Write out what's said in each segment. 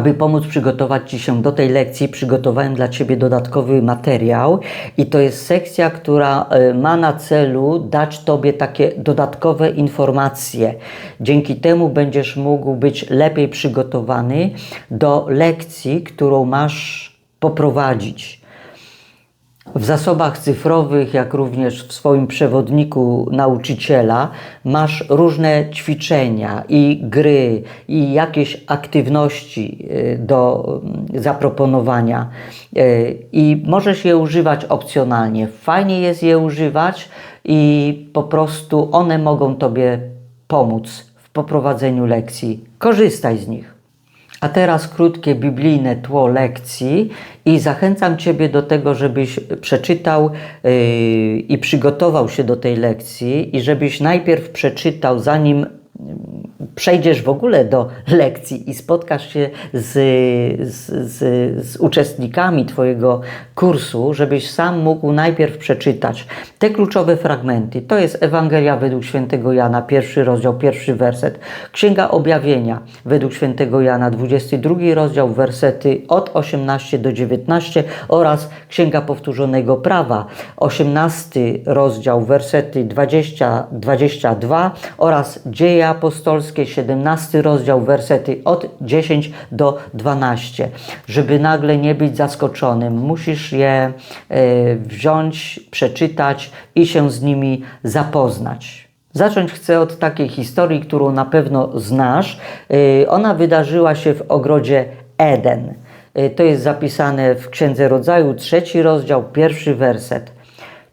Aby pomóc przygotować Ci się do tej lekcji, przygotowałem dla Ciebie dodatkowy materiał i to jest sekcja, która e, ma na celu dać Tobie takie dodatkowe informacje. Dzięki temu będziesz mógł być lepiej przygotowany do lekcji, którą masz poprowadzić. W zasobach cyfrowych, jak również w swoim przewodniku nauczyciela, masz różne ćwiczenia i gry, i jakieś aktywności y, do mm, zaproponowania. Y, I możesz je używać opcjonalnie. Fajnie jest je używać i po prostu one mogą Tobie pomóc w poprowadzeniu lekcji. Korzystaj z nich. A teraz krótkie biblijne tło lekcji i zachęcam Ciebie do tego, żebyś przeczytał yy, i przygotował się do tej lekcji i żebyś najpierw przeczytał, zanim przejdziesz w ogóle do lekcji i spotkasz się z, z, z, z, uczestnikami Twojego kursu, żebyś sam mógł najpierw przeczytać te kluczowe fragmenty. To jest Ewangelia według świętego Jana, pierwszy rozdział, pierwszy werset. Księga Objawienia według świętego Jana, 22 rozdział, wersety od 18 do 19 oraz Księga Powtórzonego Prawa, 18 rozdział, wersety 20-22 oraz Dzieje Apostolskie, 17 rozdział, wersety od 10 do 12. Żeby nagle nie być zaskoczonym, musisz je e, wziąć, przeczytać i się z nimi zapoznać. Zacząć chcę od takiej historii, którą na pewno znasz. E, ona wydarzyła się w ogrodzie Eden. E, to jest zapisane w Księdze Rodzaju, trzeci rozdział, pierwszy werset.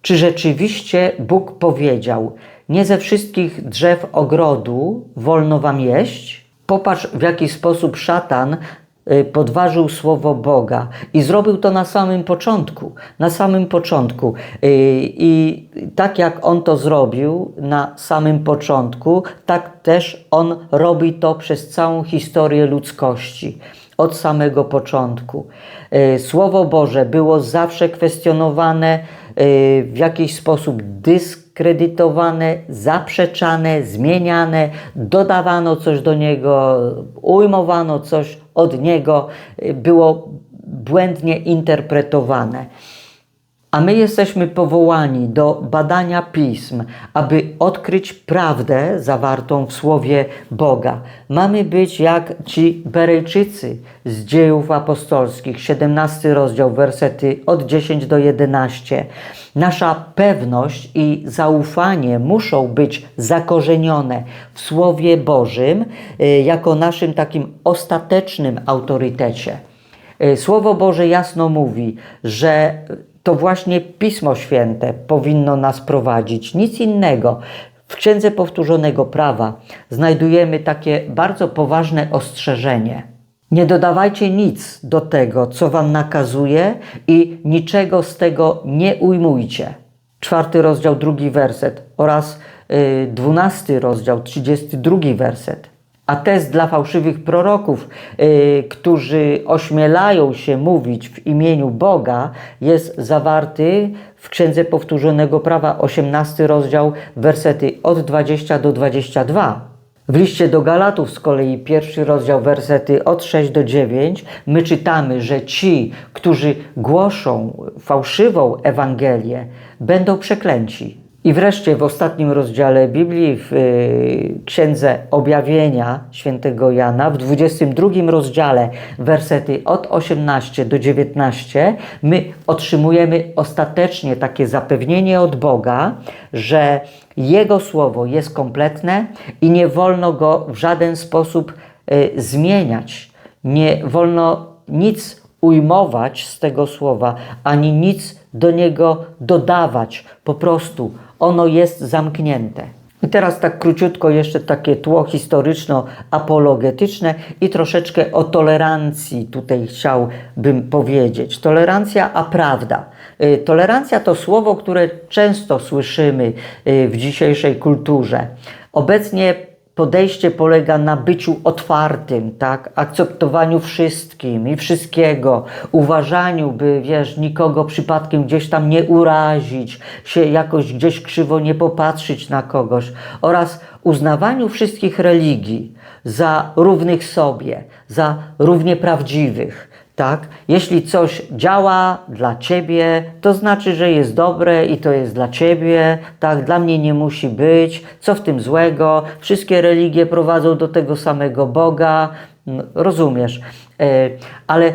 Czy rzeczywiście Bóg powiedział: Nie ze wszystkich drzew ogrodu wolno wam jeść? Popatrz, w jaki sposób szatan y, podważył słowo Boga i zrobił to na samym początku. Na samym początku. Y, I tak jak on to zrobił na samym początku, tak też on robi to przez całą historię ludzkości od samego początku. Y, słowo Boże było zawsze kwestionowane, w jakiś sposób dyskredytowane, zaprzeczane, zmieniane, dodawano coś do niego, ujmowano coś od niego, było błędnie interpretowane. A my jesteśmy powołani do badania pism, aby odkryć prawdę zawartą w Słowie Boga. Mamy być jak ci Berejczycy z dziejów apostolskich, 17 rozdział, wersety od 10 do 11. Nasza pewność i zaufanie muszą być zakorzenione w Słowie Bożym y, jako naszym takim ostatecznym autorytecie. Y, Słowo Boże jasno mówi, że to właśnie Pismo Święte powinno nas prowadzić, nic innego. W Księdze Powtórzonego Prawa znajdujemy takie bardzo poważne ostrzeżenie. Nie dodawajcie nic do tego, co wam nakazuje i niczego z tego nie ujmujcie. Czwarty rozdział, drugi werset oraz y, dwunasty rozdział, trzydziesty drugi werset. A test dla fałszywych proroków, yy, którzy ośmielają się mówić w imieniu Boga, jest zawarty w Księdze Powtórzonego Prawa, 18 rozdział, wersety od 20 do 22. W liście do Galatów z kolei pierwszy rozdział wersety od 6 do 9 my czytamy, że ci, którzy głoszą fałszywą Ewangelię, będą przeklęci. I wreszcie w ostatnim rozdziale Biblii, w y, Księdze Objawienia świętego Jana, w 22 rozdziale, wersety od 18 do 19, my otrzymujemy ostatecznie takie zapewnienie od Boga, że Jego Słowo jest kompletne i nie wolno go w żaden sposób y, zmieniać. Nie wolno nic ujmować z tego słowa, ani nic do niego dodawać. Po prostu ono jest zamknięte. I teraz tak króciutko jeszcze takie tło historyczno-apologetyczne i troszeczkę o tolerancji tutaj chciałbym powiedzieć. Tolerancja a prawda. Y, tolerancja to słowo, które często słyszymy y, w dzisiejszej kulturze. Obecnie podejście polega na byciu otwartym, tak? akceptowaniu wszystkim i wszystkiego, uważaniu, by wiesz, nikogo przypadkiem gdzieś tam nie urazić, się jakoś gdzieś krzywo nie popatrzeć na kogoś oraz uznawaniu wszystkich religii za równych sobie, za równie prawdziwych. Tak? Jeśli coś działa dla ciebie, to znaczy, że jest dobre i to jest dla ciebie. Tak? Dla mnie nie musi być. Co w tym złego? Wszystkie religie prowadzą do tego samego Boga. No, rozumiesz? E, ale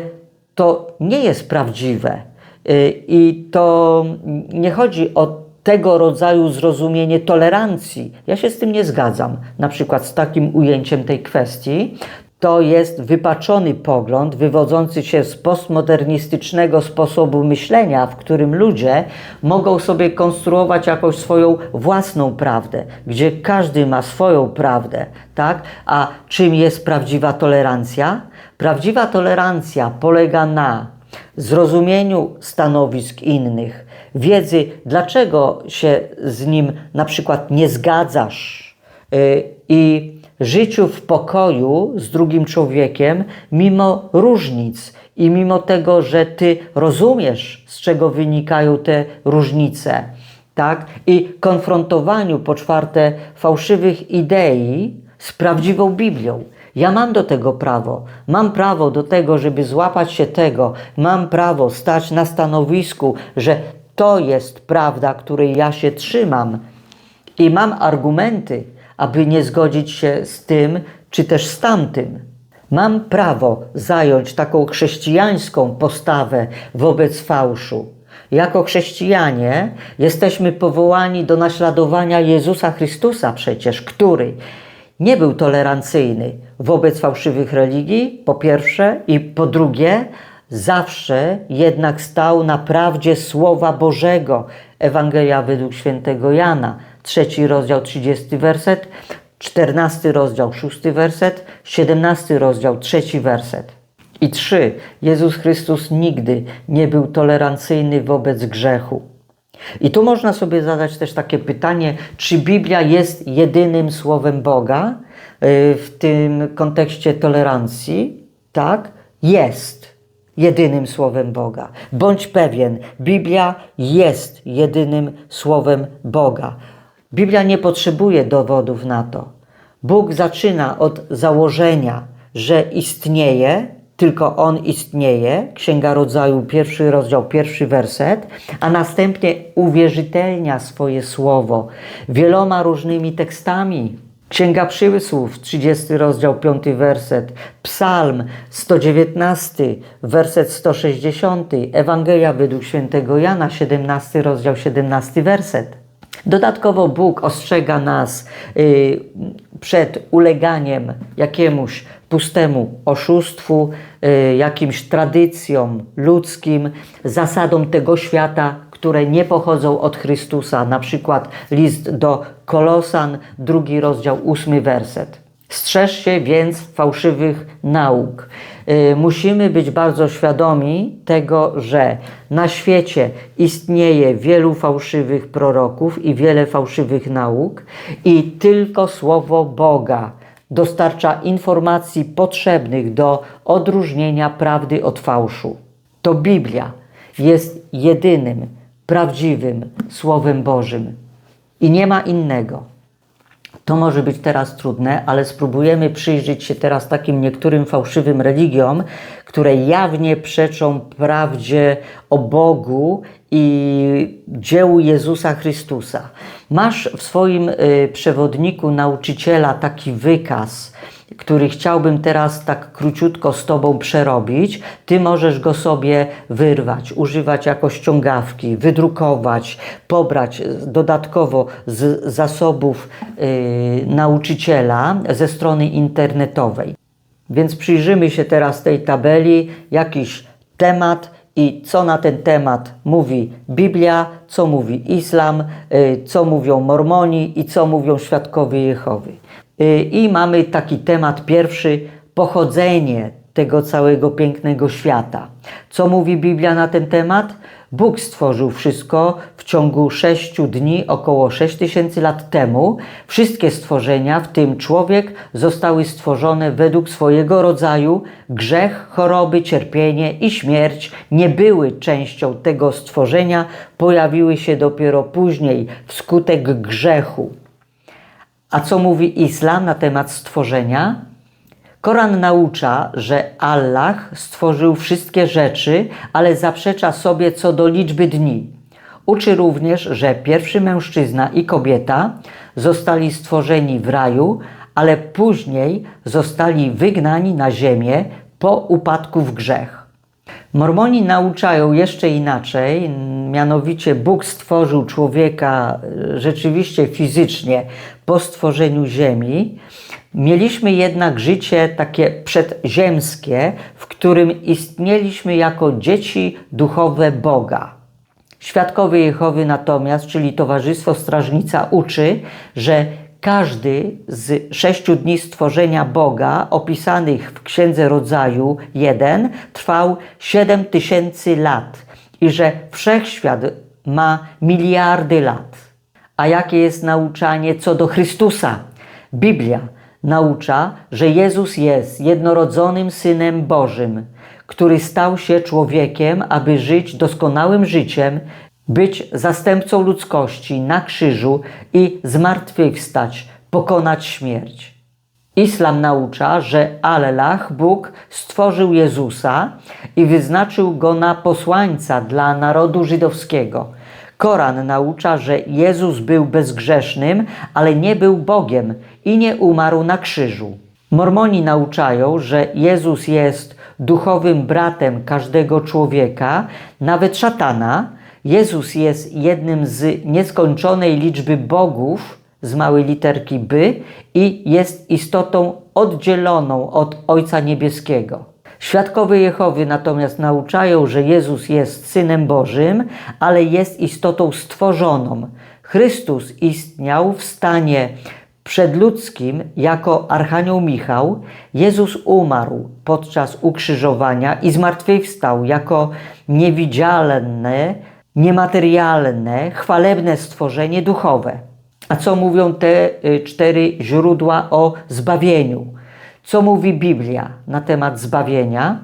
to nie jest prawdziwe. E, I to nie chodzi o tego rodzaju zrozumienie tolerancji. Ja się z tym nie zgadzam, na przykład z takim ujęciem tej kwestii. To jest wypaczony pogląd wywodzący się z postmodernistycznego sposobu myślenia, w którym ludzie mogą sobie konstruować jakąś swoją własną prawdę, gdzie każdy ma swoją prawdę, tak? A czym jest prawdziwa tolerancja? Prawdziwa tolerancja polega na zrozumieniu stanowisk innych, wiedzy, dlaczego się z nim na przykład nie zgadzasz yy, i życiu w pokoju z drugim człowiekiem, mimo różnic i mimo tego, że ty rozumiesz, z czego wynikają te różnice, tak? I konfrontowaniu, po czwarte, fałszywych idei z prawdziwą Biblią. Ja mam do tego prawo. Mam prawo do tego, żeby złapać się tego. Mam prawo stać na stanowisku, że to jest prawda, której ja się trzymam. I mam argumenty, aby nie zgodzić się z tym, czy też z tamtym. Mam prawo zająć taką chrześcijańską postawę wobec fałszu. Jako chrześcijanie jesteśmy powołani do naśladowania Jezusa Chrystusa przecież, który nie był tolerancyjny wobec fałszywych religii, po pierwsze, i po drugie, zawsze jednak stał na prawdzie Słowa Bożego. Ewangelia według świętego Jana, trzeci rozdział, 30 werset, 14 rozdział, 6 werset, 17 rozdział, trzeci werset. I trzy, Jezus Chrystus nigdy nie był tolerancyjny wobec grzechu. I tu można sobie zadać też takie pytanie, czy Biblia jest jedynym słowem Boga y, w tym kontekście tolerancji? Tak, jest jedynym słowem Boga. Bądź pewien, Biblia jest jedynym słowem Boga. Biblia nie potrzebuje dowodów na to. Bóg zaczyna od założenia, że istnieje, tylko On istnieje, Księga Rodzaju, pierwszy rozdział, pierwszy werset, a następnie uwierzytelnia swoje słowo wieloma różnymi tekstami. Księga Przysłów, 30 rozdział, 5 werset, Psalm 119, werset 160, Ewangelia według świętego Jana, 17 rozdział, 17 werset. Dodatkowo Bóg ostrzega nas y, przed uleganiem jakiemuś pustemu oszustwu, y, jakimś tradycjom ludzkim, zasadom tego świata, które nie pochodzą od Chrystusa. Na przykład list do Kolosan, drugi rozdział, ósmy werset. Strzeż się więc fałszywych nauk. Y, musimy być bardzo świadomi tego, że na świecie istnieje wielu fałszywych proroków i wiele fałszywych nauk, i tylko Słowo Boga dostarcza informacji potrzebnych do odróżnienia prawdy od fałszu. To Biblia jest jedynym prawdziwym Słowem Bożym i nie ma innego. To może być teraz trudne, ale spróbujemy przyjrzeć się teraz takim niektórym fałszywym religiom, które jawnie przeczą prawdzie o Bogu i dziełu Jezusa Chrystusa. Masz w swoim y, przewodniku nauczyciela taki wykaz który chciałbym teraz tak króciutko z Tobą przerobić, Ty możesz go sobie wyrwać, używać jako ściągawki, wydrukować, pobrać dodatkowo z zasobów yy, nauczyciela ze strony internetowej. Więc przyjrzymy się teraz tej tabeli, jakiś temat i co na ten temat mówi Biblia, co mówi Islam, yy, co mówią Mormoni i co mówią Świadkowie Jehowy. Y, I mamy taki temat pierwszy pochodzenie tego całego pięknego świata. Co mówi Biblia na ten temat? Bóg stworzył wszystko w ciągu sześciu dni, około sześć tysięcy lat temu. Wszystkie stworzenia, w tym człowiek, zostały stworzone według swojego rodzaju. Grzech, choroby, cierpienie i śmierć nie były częścią tego stworzenia, pojawiły się dopiero później wskutek grzechu. A co mówi islam na temat stworzenia? Koran naucza, że Allah stworzył wszystkie rzeczy, ale zaprzecza sobie co do liczby dni. Uczy również, że pierwszy mężczyzna i kobieta zostali stworzeni w raju, ale później zostali wygnani na ziemię po upadku w grzech. Mormoni nauczają jeszcze inaczej, mianowicie Bóg stworzył człowieka rzeczywiście fizycznie po stworzeniu ziemi. Mieliśmy jednak życie takie przedziemskie, w którym istnieliśmy jako dzieci duchowe Boga. Świadkowie Jehowy natomiast, czyli Towarzystwo Strażnica uczy, że każdy z sześciu dni stworzenia Boga, opisanych w Księdze Rodzaju 1, trwał 7 tysięcy lat i że wszechświat ma miliardy lat. A jakie jest nauczanie co do Chrystusa? Biblia naucza, że Jezus jest jednorodzonym Synem Bożym, który stał się człowiekiem, aby żyć doskonałym życiem, być zastępcą ludzkości na krzyżu i zmartwychwstać, pokonać śmierć. Islam naucza, że Allah, Bóg, stworzył Jezusa i wyznaczył go na posłańca dla narodu żydowskiego. Koran naucza, że Jezus był bezgrzesznym, ale nie był Bogiem i nie umarł na krzyżu. Mormoni nauczają, że Jezus jest duchowym bratem każdego człowieka, nawet szatana. Jezus jest jednym z nieskończonej liczby bogów z małej literki by i jest istotą oddzieloną od Ojca Niebieskiego. Świadkowie Jehowy natomiast nauczają, że Jezus jest Synem Bożym, ale jest istotą stworzoną. Chrystus istniał w stanie przedludzkim jako Archanioł Michał, Jezus umarł podczas ukrzyżowania i zmartwychwstał jako niewidzialne, niematerialne, chwalebne stworzenie duchowe. A co mówią te y, cztery źródła o zbawieniu? Co mówi Biblia na temat zbawienia?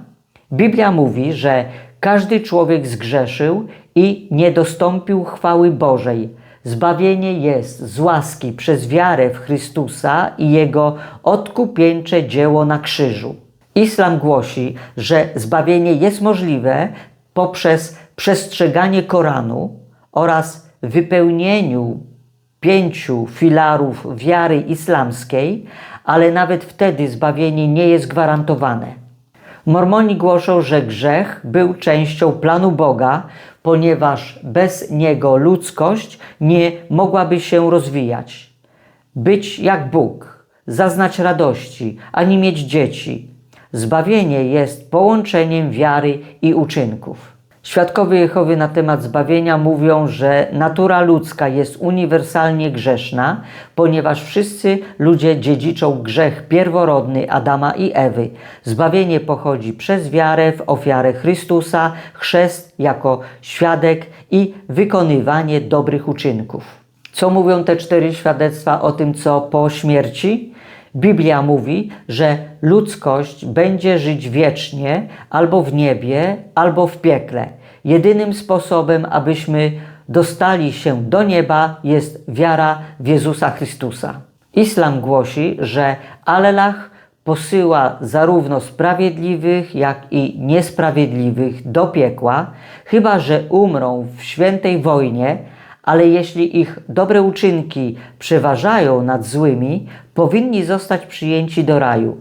Biblia mówi, że każdy człowiek zgrzeszył i nie dostąpił chwały Bożej. Zbawienie jest z łaski przez wiarę w Chrystusa i Jego odkupieńcze dzieło na krzyżu. Islam głosi, że zbawienie jest możliwe poprzez przestrzeganie Koranu oraz wypełnieniu pięciu filarów wiary islamskiej, ale nawet wtedy zbawienie nie jest gwarantowane. Mormoni głoszą, że grzech był częścią planu Boga, ponieważ bez niego ludzkość nie mogłaby się rozwijać. Być jak Bóg, zaznać radości, ani mieć dzieci. Zbawienie jest połączeniem wiary i uczynków. Świadkowie Jehowy na temat zbawienia mówią, że natura ludzka jest uniwersalnie grzeszna, ponieważ wszyscy ludzie dziedziczą grzech pierworodny Adama i Ewy. Zbawienie pochodzi przez wiarę w ofiarę Chrystusa, chrzest jako świadek i wykonywanie dobrych uczynków. Co mówią te cztery świadectwa o tym, co po śmierci? Biblia mówi, że ludzkość będzie żyć wiecznie albo w niebie, albo w piekle. Jedynym sposobem, abyśmy dostali się do nieba, jest wiara w Jezusa Chrystusa. Islam głosi, że Allah posyła zarówno sprawiedliwych, jak i niesprawiedliwych do piekła, chyba że umrą w świętej wojnie, ale jeśli ich dobre uczynki przeważają nad złymi, powinni zostać przyjęci do raju.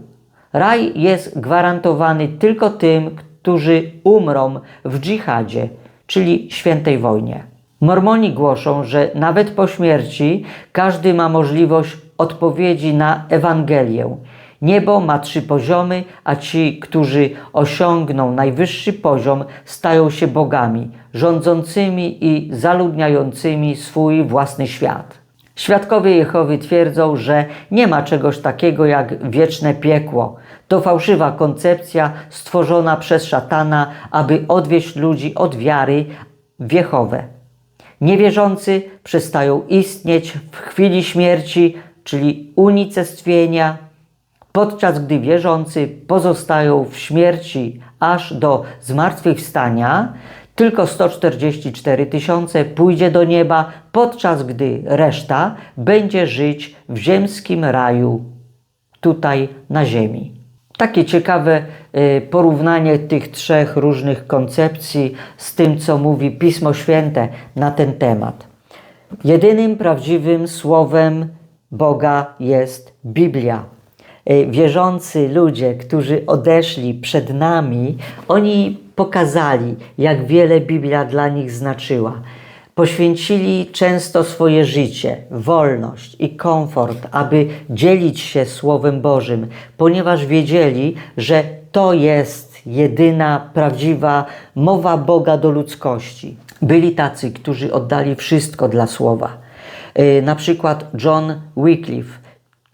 Raj jest gwarantowany tylko tym, którzy umrą w dżihadzie, czyli świętej wojnie. Mormoni głoszą, że nawet po śmierci każdy ma możliwość odpowiedzi na Ewangelię. Niebo ma trzy poziomy, a ci, którzy osiągną najwyższy poziom, stają się bogami, rządzącymi i zaludniającymi swój własny świat. Świadkowie Jehowy twierdzą, że nie ma czegoś takiego jak wieczne piekło. To fałszywa koncepcja stworzona przez szatana, aby odwieść ludzi od wiary w Jehowę. Niewierzący przestają istnieć w chwili śmierci, czyli unicestwienia, podczas gdy wierzący pozostają w śmierci aż do zmartwychwstania, tylko 144 tysiące pójdzie do nieba, podczas gdy reszta będzie żyć w ziemskim raju, tutaj na ziemi. Takie ciekawe y, porównanie tych trzech różnych koncepcji z tym, co mówi Pismo Święte na ten temat. Jedynym prawdziwym słowem Boga jest Biblia. Y, Wierzący ludzie, którzy odeszli przed nami, oni pokazali, jak wiele Biblia dla nich znaczyła. Poświęcili często swoje życie, wolność i komfort, aby dzielić się Słowem Bożym, ponieważ wiedzieli, że to jest jedyna prawdziwa mowa Boga do ludzkości. Byli tacy, którzy oddali wszystko dla Słowa. Yy, Na przykład John Wycliffe,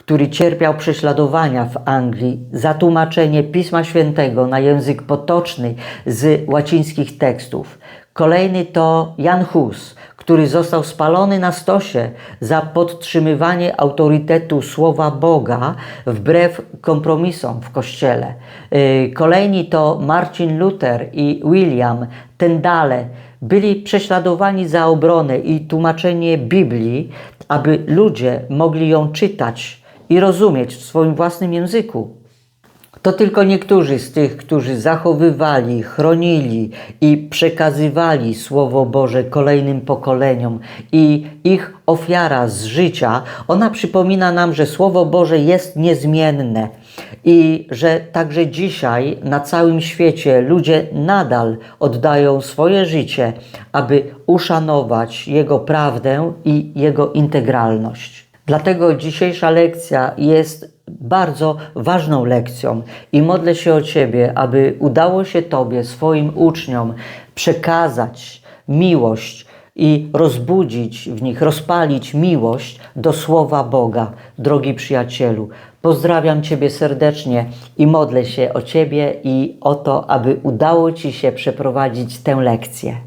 który cierpiał prześladowania w Anglii za tłumaczenie Pisma Świętego na język potoczny z łacińskich tekstów. Kolejny to Jan Hus, który został spalony na stosie za podtrzymywanie autorytetu Słowa Boga wbrew kompromisom w Kościele. Yy, Kolejni to Marcin Luther i William Tyndale. Byli prześladowani za obronę i tłumaczenie Biblii, aby ludzie mogli ją czytać i rozumieć w swoim własnym języku. To tylko niektórzy z tych, którzy zachowywali, chronili i przekazywali Słowo Boże kolejnym pokoleniom i ich ofiara z życia, ona przypomina nam, że Słowo Boże jest niezmienne i że także dzisiaj na całym świecie ludzie nadal oddają swoje życie, aby uszanować Jego prawdę i Jego integralność. Dlatego dzisiejsza lekcja jest bardzo ważną lekcją i modlę się o Ciebie, aby udało się Tobie, swoim uczniom, przekazać miłość i rozbudzić w nich, rozpalić miłość do Słowa Boga, drogi przyjacielu. Pozdrawiam Ciebie serdecznie i modlę się o Ciebie i o to, aby udało Ci się przeprowadzić tę lekcję.